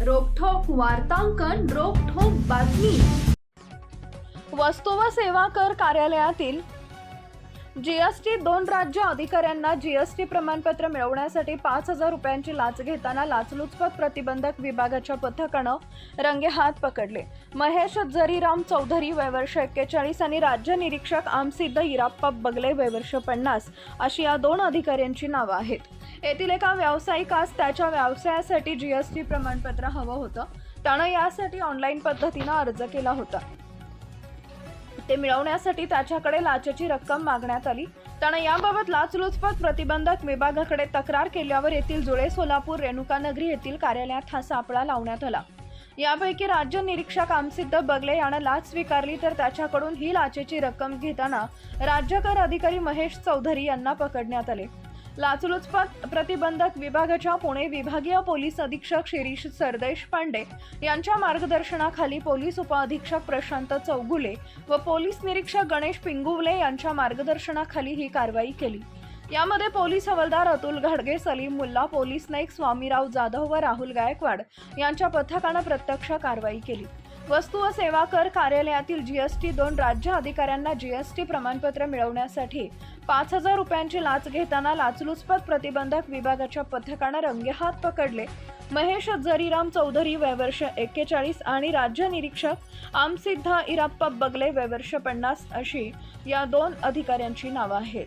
वार्तांकन रोखोक बातमी. वस्तू व सेवा कर कार्यालयातील जीएसटी दोन राज्य अधिकाऱ्यांना जीएसटी प्रमाणपत्र मिळवण्यासाठी पाच हजार रुपयांची लाच घेताना लाचलुचपत प्रतिबंधक विभागाच्या पथकानं रंगेहात पकडले. महेश जरीराम चौधरी वयवर्ष एक्केचाळीस आणि राज्य निरीक्षक आमसिद्ध इराप्पा बगले वयवर्ष पन्नास अशी या दोन अधिकाऱ्यांची नावं आहेत. येथील एका व्यावसायिकास त्याच्या व्यवसायासाठी जी एस टी प्रमाणपत्र हवं होतं. त्यानं यासाठी ऑनलाईन पद्धतीनं अर्ज केला होता. ते मिळवण्यासाठी त्याच्याकडे लाचेची रक्कम मागण्यात आली. त्यानं याबाबत लाचलुचपत प्रतिबंधक विभागाकडे तक्रार केल्यावर येथील जुळे सोलापूर रेणुकानगरी येथील कार्यालयात हा सापळा लावण्यात आला. यापैकी राज्य निरीक्षक आमसिद्ध बगले यानं लाच स्वीकारली तर त्याच्याकडून ही लाचेची रक्कम घेताना राज्य कर अधिकारी महेश चौधरी यांना पकडण्यात आले. लाचलुचपत प्रतिबंधक विभागाच्या पुणे विभागीय पोलीस अधीक्षक शिरीष सरदेश पांडे यांच्या मार्गदर्शनाखाली पोलीस उपअधीक्षक प्रशांत चौगुले व पोलीस निरीक्षक गणेश पिंगुवले यांच्या मार्गदर्शनाखाली ही कारवाई केली. यामध्ये पोलीस हवालदार अतुल घाडगे सलीम मुल्ला पोलीस नाईक स्वामीराव जाधव व राहुल गायकवाड यांच्या पथकानं प्रत्यक्ष कारवाई केली. वस्तू व सेवा कर कार्यालयातील जीएसटी दोन राज्य अधिकाऱ्यांना जीएसटी प्रमाणपत्र मिळवण्यासाठी पाच हजार रुपयांची लाच घेताना लाचलुचपत प्रतिबंधक विभागाच्या पथकानं रंगेहात पकडले. महेश जरीराम चौधरी वयवर्ष एक्केचाळीस आणि राज्य निरीक्षक आमसिद्धा इराप्पा बगले वयवर्ष पन्नास अशी या दोन अधिकाऱ्यांची नावं आहेत.